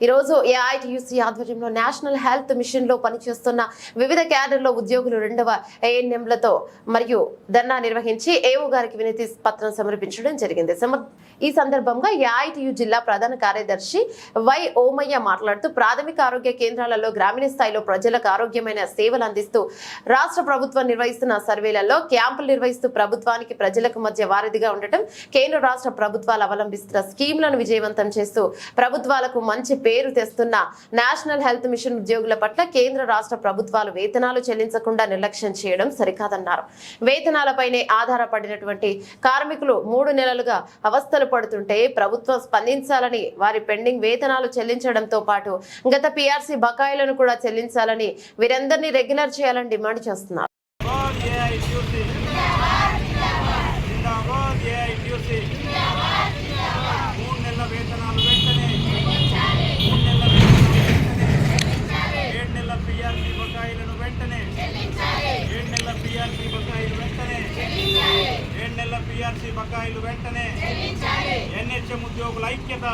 ఈరోజు ఏఐటియుసి ఆధ్వర్యంలో national health మిషన్లో పనిచేస్తున్న వివిధ క్యాడర్లో ఉద్యోగులు రెండవ ఏఎన్ఎంలతో మరియు ధర్నా నిర్వహించి ఏఓ గారికి వినతి పత్రం సమర్పించడం జరిగింది. ఈ సందర్భంగా ఏఐటియు జిల్లా ప్రధాన కార్యదర్శి వై ఓమయ్య మాట్లాడుతూ ప్రాథమిక ఆరోగ్య కేంద్రాలలో గ్రామీణ స్థాయిలో ప్రజలకు ఆరోగ్యమైన సేవలు అందిస్తూ రాష్ట్ర ప్రభుత్వం నిర్వహిస్తున్న సర్వేలలో క్యాంపులు నిర్వహిస్తూ ప్రభుత్వానికి ప్రజలకు మధ్య వారధిగా ఉండటం కేంద్ర రాష్ట్ర ప్రభుత్వాలు అవలంబిస్తున్న స్కీమ్లను విజయవంతం చేస్తూ ప్రభుత్వాలకు మంచి పేరు తెస్తున్న నేషనల్ హెల్త్ మిషన్ ఉద్యోగుల పట్ల కేంద్ర రాష్ట్ర ప్రభుత్వాలు వేతనాలు చెల్లించకుండా నిర్లక్ష్యం చేయడం సరికాదన్నారు. వేతనాలపైనే ఆధారపడినటువంటి కార్మికులు మూడు నెలలుగా అవస్థలు పడుతుంటే ప్రభుత్వం స్పందించాలని వారి పెండింగ్ వేతనాలు చెల్లించడంతో పాటు గత పీఆర్సీ బకాయిలను కూడా చెల్లించాలని వీరందరినీ రెగ్యులర్ చేయాలని డిమాండ్ చేస్తున్నారు. Yeah, ఏఐటియుసి జిందాబాద్ ఏఐటియుసి పిఆర్సీ బకాయిలు వెంటనే ఎన్హెచ్ఎం ఉద్యోగుల ఐక్యత.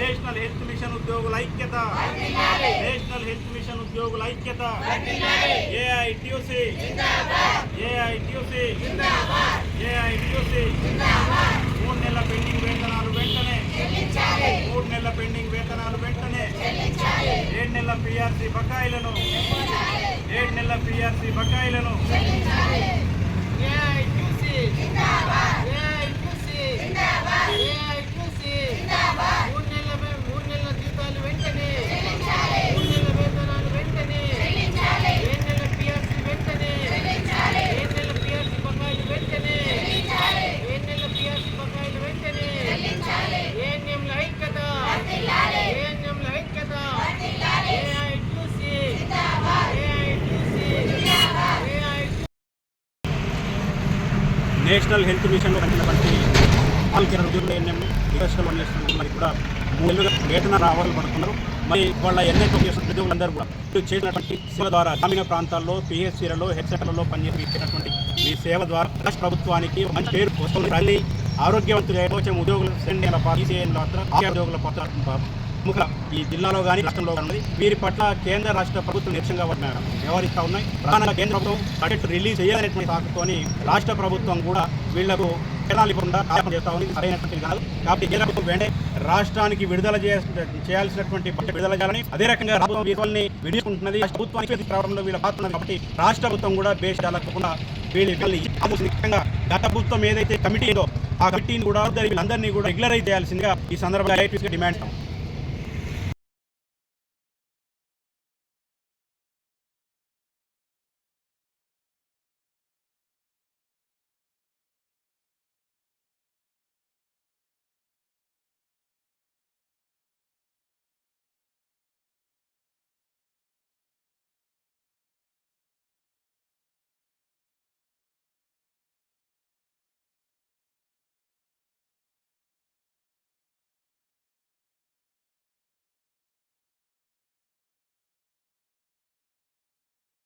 నేషనల్ హెల్త్ మిషన్ ఉద్యోగుల ఐక్యత. నేషనల్ హెల్త్ మిషన్ ఉద్యోగుల ఐక్యత. ఏఐటియుసి. ఏఐటియుసి. ఏఐటియుసి. మూడు నెలల పెండింగ్ వేతనాలు వెంటనే. మూడు నెలల పెండింగ్ వేతనాలు వెంటనే. ఏడు నెలల పిఆర్సీ బకాయిలను. ఏడు నెలల పిఆర్సీ బకాయిలను. Yeah, juicy. నేషనల్ హెల్త్ మిషన్లో పనిచినటువంటి ఆరోగ్య ఉద్యోగులు ఎన్ఎం రిక్వెస్ట్లో పనిచేస్తున్న మరి కూడా మూడు నెలలుగా వేతన రావాలని పడుతున్నారు మరి వాళ్ళ ఎన్ఎం చేస్తున్న ఉద్యోగులందరూ కూడా చేసినటువంటి సేవ ద్వారా గ్రామీణ ప్రాంతాల్లో పిహెచ్సిలలో హెల్త్ సెంటర్లలో పనిచేసి ఇచ్చినటువంటి ఈ సేవ ద్వారా రాష్ట్ర ప్రభుత్వానికి మంచి పేరు వస్తుంది. మళ్ళీ ఆరోగ్యవంతులు వచ్చే ఉద్యోగులు సెండ్ పాత్ర ఆరోగ్య ఉద్యోగుల పాత్ర ప్రముఖ ఈ జిల్లాలో కానీ రాష్ట్రంలో కానీ ఉన్నది. వీరి పట్ల కేంద్ర రాష్ట్ర ప్రభుత్వం నిరసనగా పడినారు వ్యవహరిస్తూ ఉన్నాయి. ప్రధానంగా కేంద్ర ప్రభుత్వం బడ్జెట్ రిలీజ్ చేయాలనేటువంటి తాకుతోని రాష్ట్ర ప్రభుత్వం కూడా వీళ్ళకు వేతనాలు ఇవ్వకుండా కారణం చేస్తా ఉంది. సరైనటువంటిది కాదు కాబట్టి కేంద్ర ప్రభుత్వం వెంటనే రాష్ట్రానికి విడుదల చేయాల్సినటువంటి బడ్జెట్ విడుదల చేయాలని అదే రకంగా ప్రభుత్వం వీళ్ళని విడిచుకుంటున్నది ప్రభుత్వానికి రావడంలో వీళ్ళ పాత్ర కాబట్టి రాష్ట్ర ప్రభుత్వం కూడా బేషాలకుండా వీళ్ళు ముఖ్యంగా గత ప్రభుత్వం ఏదైతే కమిటీ ఉందో ఆ కమిటీని కూడా వీళ్ళందరినీ కూడా రెగ్యులరైజ్ చేయాల్సిందిగా ఈ సందర్భంగా డిమాండ్ చేస్తాం.